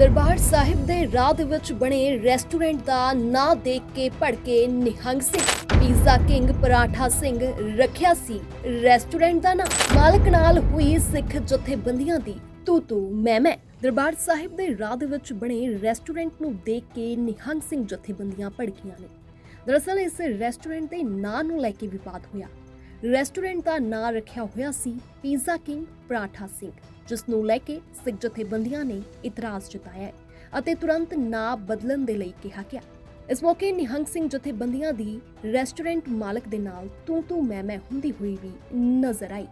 ਦਰਬਾਰ ਸਾਹਿਬ ਦੇ ਰਾਹ ਦੇ ਵਿੱਚ ਬਣੇ ਰੈਸਟੋਰੈਂਟ ਦਾ ਨਾਂ ਦੇਖ ਕੇ ਭੜਕੇ ਨਿਹੰਗ ਸਿੰਘ। ਪੀਜ਼ਾ ਕਿੰਗ ਪਰਾਠਾ ਸਿੰਘ ਰੱਖਿਆ ਸੀ। ਰੈਸਟੋਰੈਂਟ ਦਾ ਨਾਂ ਮਾਲਕ ਨਾਲ ਹੋਈ ਸਿੱਖ ਜਥੇਬੰਦੀਆਂ ਦੀ ਤੂ ਤੂ ਮੈਂ ਮੈਂ। ਦਰਬਾਰ ਸਾਹਿਬ ਦੇ ਰਾਹ ਦੇ ਵਿੱਚ ਬਣੇ ਰੈਸਟੋਰੈਂਟ ਨੂੰ ਦੇਖ ਕੇ ਨਿਹੰਗ ਸਿੰਘ ਜਥੇਬੰਦੀਆਂ ਭੜਕੀਆਂ ਨੇ। ਦਰਅਸਲ ਇਸ ਰੈਸਟੋਰੈਂਟ ਦੇ ਨਾਂ ਨੂੰ ਲੈ ਕੇ ਵਿਵਾਦ ਹੋਇਆ। ਰੈਸਟੋਰੈਂਟ ਦਾ ਨਾਂ ਰੱਖਿਆ ਹੋਇਆ ਸੀ ਪੀਜ਼ਾ ਕਿੰਗ ਪਰਾਠਾ ਸਿੰਘ, ਜਿਸ ਨੂੰ ਲੈ ਕੇ ਸਿੱਖ ਜਥੇਬੰਦੀਆਂ ਨੇ ਇਤਰਾਜ਼ ਜਤਾਇਆ ਅਤੇ ਤੁਰੰਤ ਨਾਂ ਬਦਲਣ ਦੇ ਲਈ ਕਿਹਾ ਗਿਆ। ਇਸ ਮੌਕੇ ਨਿਹੰਗ ਸਿੰਘ ਜਥੇਬੰਦੀਆਂ ਦੀ ਰੈਸਟੋਰੈਂਟ ਮਾਲਕ ਦੇ ਨਾਲ ਤੂੰ ਤੂੰ ਮੈਂ ਮੈਂ ਹੁੰਦੀ ਹੋਈ ਵੀ ਨਜ਼ਰ ਆਈ।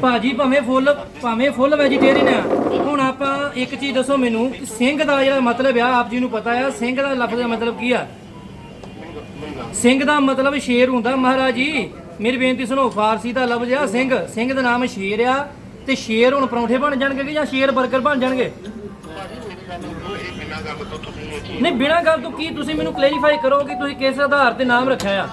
ਭਾਜੀ, ਭਾਵੇਂ ਫੁੱਲ ਭਾਵੇਂ ਫੁੱਲ ਵੈਜੀਟੇਰੀਅਨ ਆ, ਹੁਣ ਆਪਾਂ ਇੱਕ ਚੀਜ਼ ਦੱਸੋ ਮੈਨੂੰ, ਸਿੰਘ ਦਾ ਜਿਹੜਾ ਮਤਲਬ ਆ, ਆਪ ਜੀ ਨੂੰ ਪਤਾ ਆ, ਸਿੰਘ ਦਾ ਲਫ਼ਜ਼ ਦਾ ਮਤਲਬ ਕੀ ਆ? ਸਿੰਘ ਦਾ ਮਤਲਬ ਸ਼ੇਰ ਹੁੰਦਾ ਮਹਾਰਾਜ ਜੀ। ਮੇਰੀ ਬੇਨਤੀ ਸੁਣੋ ਫਾਰਸੀ ਦਾ ਲਫ਼ਜ਼ ਆ ਸਿੰਘ। ਸਿੰਘ ਦਾ ਨਾਮ ਸ਼ੇਰ ਆ ਤੇ ਸ਼ੇਰ ਹੁਣ ਪਰੌਂਠੇ ਬਣ ਜਾਣਗੇ ਕਿ ਜਾਂ ਸ਼ੇਰ 버ਗਰ ਬਣ ਜਾਣਗੇ? ਨਹੀਂ ਬਿਨਾਂ ਗੱਲ ਤੋਂ ਕੀ ਤੁਸੀਂ ਮੈਨੂੰ ਕਲੈਰੀਫਾਈ ਕਰੋ ਕਿ ਤੁਸੀਂ ਕਿਸ ਆਧਾਰ ਤੇ ਨਾਮ ਰੱਖਿਆ ਆ?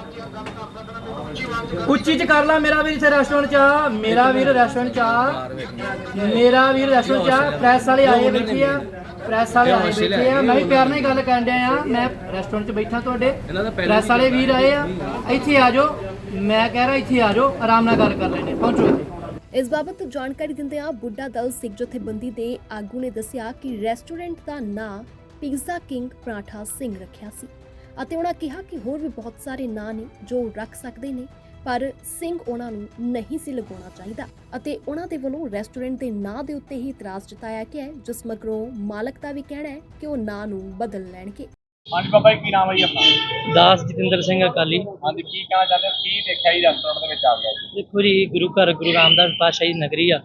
ਉੱਚੀ ਚ ਕਰ ਲਾ, ਮੇਰਾ ਵੀਰ ਇੱਥੇ ਰੈਸਟੋਰੈਂਟ ਚ ਆ, ਮੇਰਾ ਵੀਰ ਰੈਸਟੋਰੈਂਟ ਚ ਆ। ਮੇਰਾ ਵੀਰ ਰੈਸਟੋਰੈਂਟ ਚ ਆ ਪ੍ਰੈਸ ਵਾਲੇ ਆਏ ਬੈਠੇ ਆ ਪ੍ਰੈਸ ਵਾਲੇ ਆਏ ਬੈਠੇ ਆ। ਮੈਂ ਵੀ ਪਿਆਰ ਨਾਲ ਹੀ ਗੱਲ ਕਰਨ ਡਿਆ ਆ ਮੈਂ ਰੈਸਟੋਰੈਂਟ ਚ ਬੈਠਾ ਤੁਹਾਡੇ ਪ੍ਰੈਸ ਵਾਲੇ ਵੀਰ ਆਏ ਆ। ਇੱਥੇ ਆ ਜਾਓ, ਮੈਂ ਕਹਿ ਰਿਹਾ ਇੱਥੇ ਆ ਜਾਓ, ਆਰਾਮ ਨਾਲ ਗੱਲ ਕਰ ਲੈਣੇ ਪਹੁੰਚੋ ਇੱਥੇ। ਇਸ ਬਾਬਤ ਜਾਣਕਾਰੀ ਦਿੰਦਿਆਂ ਬੁੱਢਾ ਦਲ ਸਿੱਖ ਜਥੇਬੰਦੀ ਦੇ ਆਗੂ ਨੇ ਦੱਸਿਆ ਕਿ ਰੈਸਟੋਰੈਂਟ ਦਾ ਨਾਂ ਪਿਜ਼ਾ ਕਿੰਗ ਪਰਾਠਾ ਸਿੰਘ ਰੱਖਿਆ ਸੀ। ਅਤੇ ਉਹਨਾਂ ਕਿਹਾ ਕਿ ਹੋਰ ਵੀ ਬਹੁਤ ਸਾਰੇ ਨਾਂ ਨੇ ਜੋ ਰੱਖ ਸਕਦੇ ਨੇ। ਪਰ ਸਿੰਘ ਉਹਨਾਂ ਨੂੰ ਨਹੀਂ ਸੀ ਲਗਾਉਣਾ ਚਾਹੀਦਾ ਅਤੇ ਉਹਨਾਂ ਦੇ ਵੱਲੋਂ ਰੈਸਟੋਰੈਂਟ ਦੇ ਨਾਂ ਦੇ ਉੱਤੇ ਹੀ ਇਤਰਾਜ਼ ਜਤਾਇਆ ਗਿਆ ਹੈ ਜਿਸ ਮਗਰੋਂ ਮਾਲਕ ਦਾ ਵੀ ਕਹਿਣਾ ਹੈ ਕਿ ਉਹ ਨਾਂ ਨੂੰ ਬਦਲ ਲੈਣਗੇ। ਹਾਂਜੀ ਬਾਬਾ ਜੀ ਕੀ ਨਾਮ ਹੈ ਜੀ ਆਪਣਾ? ਦਾਸ ਜਤਿੰਦਰ ਸਿੰਘ ਅਕਾਲੀ। ਹਾਂਜੀ ਕੀ ਕਹਿਣਾ ਚਾਹੁੰਦੇ ਹੋ? ਕੀ ਦੇਖਿਆ ਜੀ ਰੈਸਟੋਰੈਂਟ ਦੇ ਵਿੱਚ ਆ ਗਿਆ ਜੀ? ਦੇਖੋ ਜੀ ਗੁਰੂ ਘਰ ਗੁਰੂ ਰਾਮਦਾਸ ਪਾਤਸ਼ਾਹੀ ਨਗਰੀ ਆ।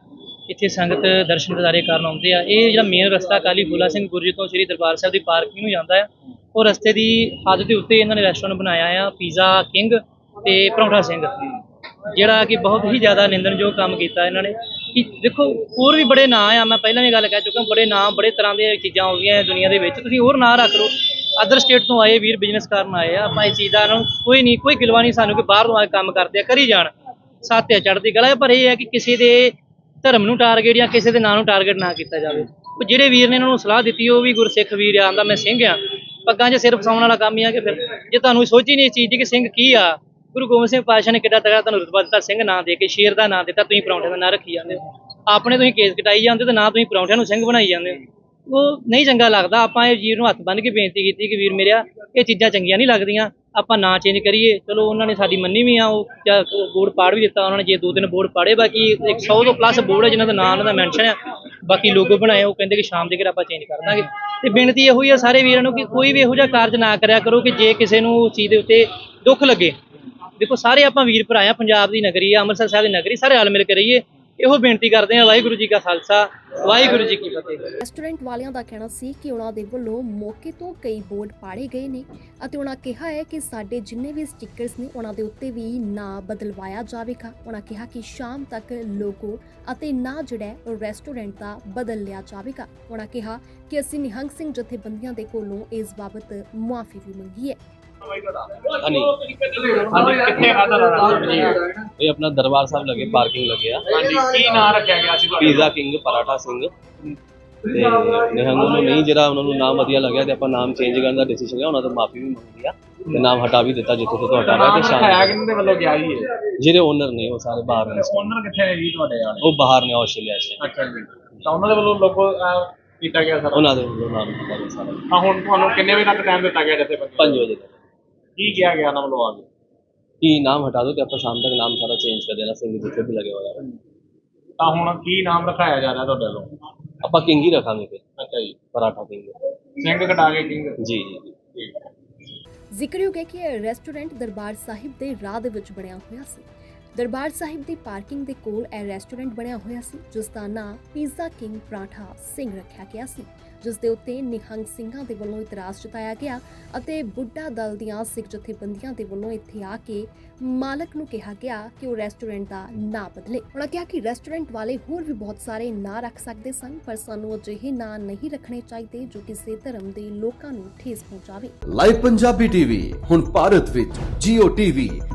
ਇੱਥੇ ਸੰਗਤ ਦਰਸ਼ਨ ਦਿਦਾਰੇ ਕਰਨ ਆਉਂਦੇ ਆ। ਇਹ ਜਿਹੜਾ ਮੇਨ ਰਸਤਾ ਕਾਲੀ ਫੂਲਾ ਸਿੰਘ ਗੁਰਜੀ ਤੋਂ ਸ੍ਰੀ ਦਰਬਾਰ ਸਾਹਿਬ ਦੀ ਪਾਰਕਿੰਗ ਨੂੰ ਜਾਂਦਾ ਆ। ਉਹ ਰਸਤੇ ਦੀ ਹੱਦ ਦੇ ਉੱਤੇ ਇਹਨਾਂ ਨੇ ਰੈਸਟੋਰੈਂਟ ਬਣਾਇਆ ਆ ਪੀਜ਼ਾ ਕਿੰਗ ਤੇ ਪਰੌਂਠਾ ਸਿੰਘ ਜਿਹੜਾ ਕਿ ਬਹੁਤ ਹੀ ਜ਼ਿਆਦਾ ਨਿੰਦਣਯੋਗ ਕੰਮ ਕੀਤਾ ਇਹਨਾਂ ਨੇ। ਕਿ ਦੇਖੋ, ਹੋਰ ਵੀ ਬੜੇ ਨਾਂ ਆ, ਮੈਂ ਪਹਿਲਾਂ ਵੀ ਗੱਲ ਕਹਿ ਚੁੱਕਾ, ਬੜੇ ਨਾਂ, ਬੜੇ ਤਰ੍ਹਾਂ ਦੀਆਂ ਚੀਜ਼ਾਂ ਆਉਂਦੀਆਂ ਦੁਨੀਆ ਦੇ ਵਿੱਚ। ਤੁਸੀਂ ਹੋਰ ਨਾਂ ਰੱਖ ਲਓ। ਅਦਰ ਸਟੇਟ ਤੋਂ ਆਏ, ਵੀਰ ਬਿਜ਼ਨਸ ਕਰਨ ਆਏ ਆ, ਆਪਾਂ ਇਸ ਚੀਜ਼ ਦਾ ਇਹਨਾਂ ਨੂੰ ਕੋਈ ਨਹੀਂ, ਕੋਈ ਗਿਲਵਾ ਨਹੀਂ ਸਾਨੂੰ ਕਿ ਬਾਹਰ ਤੋਂ ਆ ਕੇ ਕੰਮ ਕਰਦੇ ਆ, ਕਰੀ ਜਾਣ। ਸਾਥਿਆ ਚੜ੍ਹਦੀ ਕਲਾ ਪਰ ਇਹ ਹੈ ਕਿ ਕਿਸੇ ਦੇ ਧਰਮ ਨੂੰ ਟਾਰਗੇਟ ਜਾਂ ਕਿਸੇ ਦੇ ਨਾਂ ਨੂੰ ਟਾਰਗੇਟ ਨਾ ਕੀਤਾ ਜਾਵੇ। ਉਹ ਜਿਹੜੇ ਵੀਰ ਨੇ ਇਹਨਾਂ ਨੂੰ ਸਲਾਹ ਦਿੱਤੀ, ਉਹ ਵੀ ਗੁਰਸਿੱਖ ਵੀਰ ਆ, ਆਂਦਾ ਮੈਂ ਸਿੰਘ ਆ। ਪੱਗਾਂ 'ਚ ਸਿਰ ਫਸਾਉਣ ਵਾਲਾ ਕੰਮ ਹੀ ਆ ਕਿ ਫਿਰ ਜੇ ਤੁਹਾਨੂੰ ਸੋਚੀ ਨਹੀਂ ਇਸ ਚੀਜ਼ ਦੀ ਕਿ ਸਿੰਘ ਕੀ ਆ ਗੁਰੂ ਗੋਬਿੰਦ ਸਿੰਘ ਪਾਤਸ਼ਾਹ ਨੇ ਕਿੱਡਾ ਤਗੜਾ ਤੁਹਾਨੂੰ ਰੁਤਬਾ ਦਿੱਤਾ, ਸਿੰਘ ਨਾਂ ਦੇ ਕੇ, ਸ਼ੇਰ ਦਾ ਨਾਂ ਦਿੱਤਾ, ਤੁਸੀਂ ਪਰੌਂਠੇ ਦਾ ਨਾਂ ਰੱਖੀ ਜਾਂਦੇ ਹੋ। ਆਪਣੇ ਤੁਸੀਂ ਕੇਸ ਕਟਾਈ ਜਾਂਦੇ ਤੇ ਨਾ ਤੁਸੀਂ ਪਰੌਂਠਿਆਂ ਨੂੰ ਸਿੰਘ ਬਣਾਈ ਜਾਂਦੇ ਹੋ। ਉਹ ਨਹੀਂ ਚੰਗਾ ਲੱਗਦਾ, ਆਪਾਂ ਇਹ ਵੀਰ ਨੂੰ ਹੱਥ ਬੰਨ੍ਹ ਕੇ ਬੇਨਤੀ ਕੀਤੀ ਕਿ ਵੀਰ ਮੇਰਿਆ, ਇਹ ਚੀਜ਼ਾਂ ਚੰਗੀਆਂ ਨਹੀਂ ਲੱਗਦੀਆਂ, ਆਪਾਂ ਨਾਂ ਚੇਂਜ ਕਰੀਏ। ਚਲੋ ਉਹਨਾਂ ਨੇ ਸਾਡੀ ਮੰਨੀ ਵੀ ਆ, ਉਹ ਜਾਂ ਬੋਰਡ ਪਾੜ ਵੀ ਦਿੱਤਾ, ਉਹਨਾਂ ਨੇ ਜੇ ਦੋ ਤਿੰਨ ਬੋਰਡ ਪਾੜੇ, ਬਾਕੀ 100 ਤੋਂ ਪਲੱਸ ਬੋਰਡ ਹੈ ਜਿਨ੍ਹਾਂ ਦਾ ਨਾਂ ਉਹਨਾਂ ਦਾ ਮੈਂਸ਼ਨ ਆ। ਬਾਕੀ ਲੋਗੋ ਬਣਾਏ, ਉਹ ਕਹਿੰਦੇ ਕਿ ਸ਼ਾਮ ਦੇ ਘਰ ਆਪਾਂ ਚੇਂਜ ਕਰ ਦਾਂਗੇ। ਤੇ ਬੇਨਤੀ ਇਹੋ ਹੀ ਆ ਸਾਰੇ ਵੀਰਾਂ ਨੂੰ ਕਿ ਕੋਈ ਵੀ ਇਹੋ ਜਿਹਾ ਕਾਰਜ ਨਾ ਕਰਿਆ ਕਰੋ ਕਿ ਜੇ ਕਿਸੇ ਨੂੰ ਉਸ ਚੀਜ਼ ਦੇ ਉੱਤੇ ਦੁੱਖ ਲੱਗੇ ਦੇਖੋ, ਸਾਰੇ ਆਪਾਂ ਵੀਰ ਭਰਾ ਆ, ਪੰਜਾਬ ਦੀ ਨਗਰੀ ਆ, ਅੰਮ੍ਰਿਤਸਰ ਸਾਹਿਬ ਦੀ ਨਗਰੀ, ਸਾਰੇ ਰਲ ਮਿਲ ਕੇ ਰਹੀਏ। ਇਹੋ ਬੇਨਤੀ ਕਰਦੇ ਆ, ਵਾਹਿਗੁਰੂ ਜੀ ਕਾ ਖਾਲਸਾ, ਵਾਹਿਗੁਰੂ ਜੀ ਕੀ ਫਤਿਹ। ਰੈਸਟੋਰੈਂਟ ਵਾਲਿਆਂ ਦਾ ਕਹਿਣਾ ਸੀ ਕਿ ਉਹਨਾਂ ਦੇ ਵੱਲੋਂ ਮੌਕੇ ਤੋਂ ਕਈ ਬੋਰਡ ਪਾੜੇ ਗਏ ਨੇ ਅਤੇ ਉਹਨਾਂ ਕਿਹਾ ਹੈ ਕਿ ਸਾਡੇ ਜਿੰਨੇ ਵੀ ਸਟickers ਨੇ, ਉਹਨਾਂ ਦੇ ਉੱਤੇ ਵੀ ਨਾਂ ਬਦਲਵਾਇਆ ਜਾਵੇਗਾ। ਉਹਨਾਂ ਕਿਹਾ ਕਿ ਸ਼ਾਮ ਤੱਕ ਲੋਗੋ ਅਤੇ ਨਾਂ ਜਿਹੜਾ ਰੈਸਟੋਰੈਂਟ ਦਾ ਬਦਲ ਲਿਆ ਜਾਵੇਗਾ। ਉਹਨਾਂ ਕਿਹਾ ਕਿ ਅਸੀਂ ਨਿਹੰਗ ਸਿੰਘ ਜਥੇਬੰਦੀਆਂ ਦੇ ਕੋਲੋਂ ਇਸ ਬਾਬਤ ਮੁਆਫੀ ਵੀ ਮੰਗੀ ਹੈ। ਕਿੱਥੇ ਜੀ? ਇਹ ਆਪਣਾ ਦਰਬਾਰ ਸਾਹਿਬ ਲੱਗੇ ਪਾਰਕਿੰਗ ਲੱਗੇ ਆ। ਹਾਂਜੀ ਕੀ ਨਾਂ ਰੱਖਿਆ ਗਿਆ ਸੀ ਤੁਹਾਡੇ? Pizza king Paratha Singh. ਤੇ ਨਿਹੰਗ ਨੂੰ ਨਹੀਂ ਜਿਹੜਾ ਉਹਨਾਂ ਨੂੰ ਨਾਮ ਵਧੀਆ ਲੱਗਿਆ ਤੇ ਆਪਾਂ ਨਾਮ ਚੇਂਜ ਕਰਨ ਦਾ ਡਿਸੀਜਨ ਲਿਆ ਉਹਨਾਂ ਤੋਂ ਮਾਫੀ ਵੀ ਮੰਗੀ ਆ ਤੇ ਨਾਮ ਹਟਾ ਵੀ ਦਿੱਤਾ ਜਿੱਥੇ ਤੋਂ ਤੁਹਾਡਾ ਰਿਹਾ ਤੇ ਨਾਮ ਰੱਖਿਆ ਸ਼ਾਮ ਕਿਹਨਾਂ ਦੇ ਵੱਲੋਂ ਗਿਆ ਜੀ ਇਹ? ਜਿਹੜੇ ਓਨਰ ਨੇ ਉਹ ਸਾਰੇ ਬਾਹਰ ਨੇ। ਓਨਰ ਕਿੱਥੇ ਨੇ ਜੀ ਤੁਹਾਡੇ ਵਾਲੇ? ਉਹ ਬਾਹਰ ਨੇ ਆਸਟ੍ਰੇਲੀਆ 'ਚ। ਅੱਛਾ ਜੀ। ਤਾਂ ਉਹਨਾਂ ਦੇ ਵੱਲੋਂ ਲੋਗੋ ਕੀਤਾ ਗਿਆ ਸਰ? ਉਹਨਾਂ ਦੇ ਵੱਲੋਂ ਨਾਮ ਦਿੱਤਾ ਗਿਆ ਸਾਰਾ। ਤਾਂ ਹੁਣ ਤੁਹਾਨੂੰ ਕਿੰਨੇ ਵਜੇ ਤੱਕ ਟਾਈਮ ਦਿੱਤਾ ਗਿਆ ਜੱਥੇ 5 ਵਜੇ ਤੱਕ। ਕੀ ਕਿਹਾ ਗਿਆ ਉਹਨਾਂ ਵੱਲੋਂ ਆ ਕੇ? ਕੀ ਨਾਮ ਹਟਾ ਦੋ ਤੇ ਆਪਾਂ ਸ਼ਾਮ ਤੱਕ ਨਾਮ ਸਾਰਾ ਚੇਂਜ ਕਰ ਦੇਣਾ ਸਿੰਘ ਜਿੱਥੇ ਵੀ ਲੱਗੇ ਹੋਇਆ ਤਾਂ ਹੁਣ ਕੀ ਨਾਮ ਰਖਾਇਆ ਜਾ ਰਿਹਾ ਤੁਹਾਡੇ ਵੱਲੋਂ? ਆਪਾਂ ਕਿੰਗ ਹੀ ਰੱਖਾਂਗੇ ਫਿਰ। ਅੱਛਾ ਜੀ। ਪਰਾਠਾ ਕਿੰਗ ਸਿੰਘ ਕਟਾ ਕੇ ਕਿੰਗ ਜੀ ਜੀ ਜੀ। ਠੀਕ ਹੈ। ਜ਼ਿਕਰਯੋਗ ਹੈ ਕਿ ਇਹ ਰੈਸਟੋਰੈਂਟ ਦਰਬਾਰ ਸਾਹਿਬ ਦੇ ਰਾਹ ਦੇ ਵਿੱਚ ਬਣਿਆ ਹੋਇਆ ਸੀ। ਦਰਬਾਰ ਸਾਹਿਬ ਦੀ ਪਾਰਕਿੰਗ ਦੇ ਕੋਲ ਇਹ ਰੈਸਟੋਰੈਂਟ ਬਣਿਆ ਹੋਇਆ ਸੀ ਜਿਸ ਦਾ ਨਾਂ ਪੀਜ਼ਾ ਕਿੰਗ ਪਰਾਠਾ ਸਿੰਘ ਰੱਖਿਆ ਗਿਆ ਸੀ। ਜਿਸ ਦੇ ਉੱਤੇ ਨਿਹੰਗ ਸਿੰਘਾਂ ਦੇ ਵੱਲੋਂ ਇਤਰਾਜ਼ ਜਤਾਇਆ ਗਿਆ ਅਤੇ ਬੁੱਢਾ ਦਲ ਦੀਆਂ ਸਿੱਖ ਜਥੇਬੰਦੀਆਂ ਦੇ ਵੱਲੋਂ ਇੱਥੇ ਆ ਕੇ ਮਾਲਕ ਨੂੰ ਕਿਹਾ ਗਿਆ ਕਿ ਉਹ ਰੈਸਟੋਰੈਂਟ ਦਾ ਨਾਂ ਬਦਲੇ। ਉਹਨਾਂ ਕਿਹਾ ਕਿ ਰੈਸਟੋਰੈਂਟ ਵਾਲੇ ਹੋਰ ਵੀ ਬਹੁਤ ਸਾਰੇ ਨਾਂ ਰੱਖ ਸਕਦੇ ਸਨ ਪਰ ਸਾਨੂੰ ਅਜਿਹੇ ਨਾਂ ਨਹੀਂ ਰੱਖਣੇ ਚਾਹੀਦੇ ਜੋ ਕਿਸੇ ਧਰਮ ਦੇ ਲੋਕਾਂ ਨੂੰ ਠੇਸ ਪਹੁੰਚਾਵੇ। ਲਾਈਵ ਪੰਜਾਬੀ ਟੀਵੀ ਹੁਣ ਭਾਰਤ ਵਿੱਚ Jio TV,